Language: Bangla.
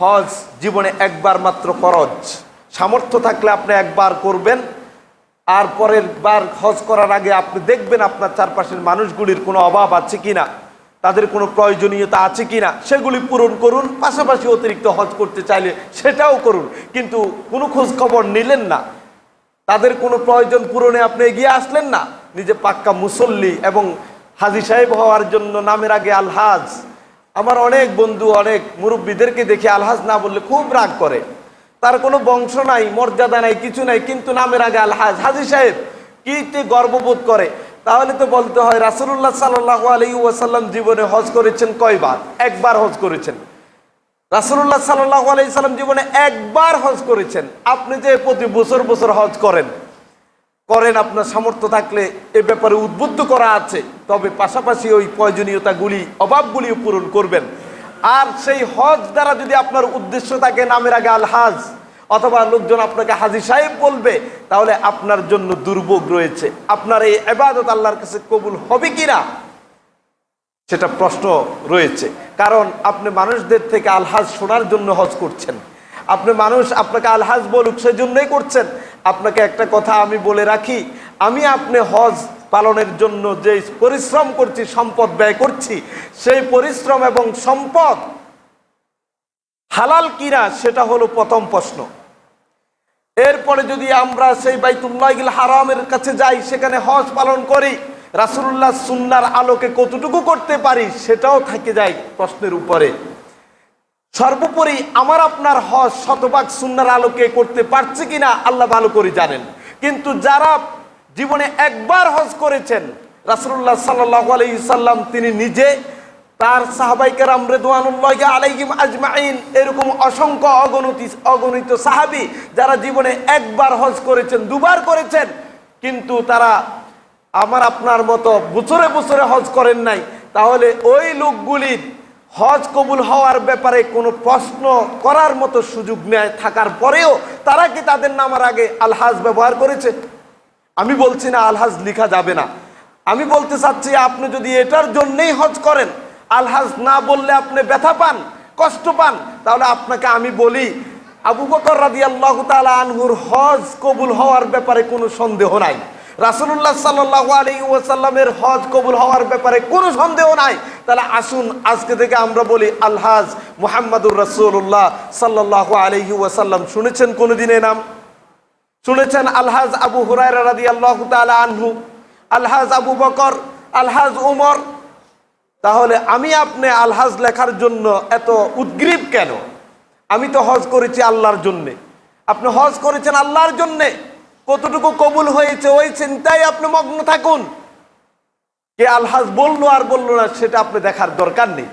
হজ জীবনে একবার মাত্র ফরজ। সামর্থ্য থাকলে আপনি একবার করবেন, আর পরের বার হজ করার আগে আপনি দেখবেন আপনার চারপাশের মানুষগুলির কোনো অভাব আছে কিনা, তাদের কোনো প্রয়োজনীয়তা আছে কি না সেগুলি পূরণ করুন, পাশাপাশি অতিরিক্ত হজ করতে চাইলে সেটাও করুন। কিন্তু কোনো খোঁজ খবর নিলেন না। তাদের কোনো প্রয়োজন পূরণে আপনি এগিয়ে আসলেন না। নিজে পাক্কা মুসল্লি এবং হাজি সাহেব হওয়ার জন্য নামের আগে আলহাজ আমার অনেক বন্ধু, অনেক মুরব্বীদেরকে দেখে আলহাজ না বললে খুব রাগ করে। তার কোনো বংশ নাই, মর্যাদা নাই, কিছু নাই, কিন্তু নামের আগে আলহাজ। হাজি সাহেব কিতে গর্ববোধ করে? তাহলে তো বলতে হয় রাসুল্লাহ সাল্লাহ আলী ওয়াসাল্লাম জীবনে হজ করেছেন কয়বার? একবার হজ করেছেন। রাসুল্লাহ সাল্লাহ আলাই সাল্লাম জীবনে একবার হজ করেছেন। আপনি যে প্রতি বছর বছর হজ করেন করেন আপনার সামর্থ্য থাকলে এ ব্যাপারে উদ্বুদ্ধ করা আছে। তবে পাশাপাশি ওই প্রয়োজনীয়তাগুলি, অভাবগুলিও পূরণ করবেন। আর সেই হজ দ্বারা যদি আপনার উদ্দেশ্য থাকে নামের আগে আল হাজ, অথবা লোকজন আপনাকে হাজি সাহেব বলবে, তাহলে আপনার জন্য দুর্ভোগ রয়েছে। আপনার এই এবাদত আল্লাহর কাছে কবুল হবে কিনা, সেটা প্রশ্ন রয়েছে। কারণ আপনি মানুষদের থেকে আলহাজ শোনার জন্য হজ করছেন। আপনি মানুষ আপনাকে আলহাজ বলুক, সেজন্যই করছেন। আপনাকে একটা কথা আমি বলে রাখি, আমি আপনি হজ পালনের জন্য যে পরিশ্রম করছি, সম্পদ ব্যয় করছি, সেই পরিশ্রম এবং সম্পদ হালাল কিনা সেটা হলো প্রথম প্রশ্ন। এরপরে যদি আমরা সেই বাইতুল্লাহিল হারামের কাছে যাই, সেখানে হজ পালন করি রাসুল্লাহ সুন্নার আলোকে কতটুকু করতে পারি সেটাও থাকে যায় প্রশ্নের উপরে। সর্বোপরি আমার আপনার হজ শতভাগ সুন্নার আলোকে করতে পারছে কিনা আল্লাহ ভালো করে জানেন। কিন্তু যারা জীবনে একবার হজ করেছেন রাসুল্লাহ সাল্লাহ আলাইসাল্লাম তিনি নিজে তার সাহাবাইকার রেদওয়ানুল্লাহ আলাইহিম আজমাইন, এরকম অসংখ্য অগণতি, অগণিত সাহাবি যারা জীবনে একবার হজ করেছেন, দুবার করেছেন, কিন্তু তারা আমার আপনার মতো বছরে বছরে হজ করেন নাই। তাহলে ওই লোকগুলির হজ কবুল হওয়ার ব্যাপারে কোনো প্রশ্ন করার মতো সুযোগ নেয়, থাকার পরেও তারা কি তাদের নামার আগে আলহাজ ব্যবহার করেছে? আমি বলছি না আলহাজ লিখা যাবে না। আমি বলতে চাচ্ছি আপনি যদি এটার জন্যেই হজ করেন, আলহাজ না বললে আপনি ব্যথা পান, কষ্ট পান, তাহলে আপনাকে আমি বলি, আবু বকর রাদি আল্লাহ তালা আনহুর হজ কবুল হওয়ার ব্যাপারে কোনো সন্দেহ নাই। রাসুল্লাহ সাল্লাহ আলী ওয়াসাল্লামের হজ কবুল হওয়ার ব্যাপারে কোনো সন্দেহ নাই। তাহলে আসুন, আজকে থেকে আমরা বলি, আলহাজ মুহাম্মাদুর রসুল্লাহ সাল্লাহ আলহি ওয়াসাল্লাম। শুনেছেন কোনোদিনে নাম? শুনেছেন আলহাজ আবু হুরায়রা রাদি আল্লাহ আনহু? আলহাজ আবু বকর? আলহাজ উমর? তাহলে আমি আপনি আলহাজ লেখার জন্য এত উদ্গ্রীব কেন? আমি তো হজ করেছি আল্লাহর জন্যে। আপনি হজ করেছেন আল্লাহর জন্যে। কতটুকু কবুল হয়েছে, ওই চিন্তায় আপনি মগ্ন থাকুন। কে আলহাজ বলল আর বলল না সেটা আপনি দেখার দরকার নেই।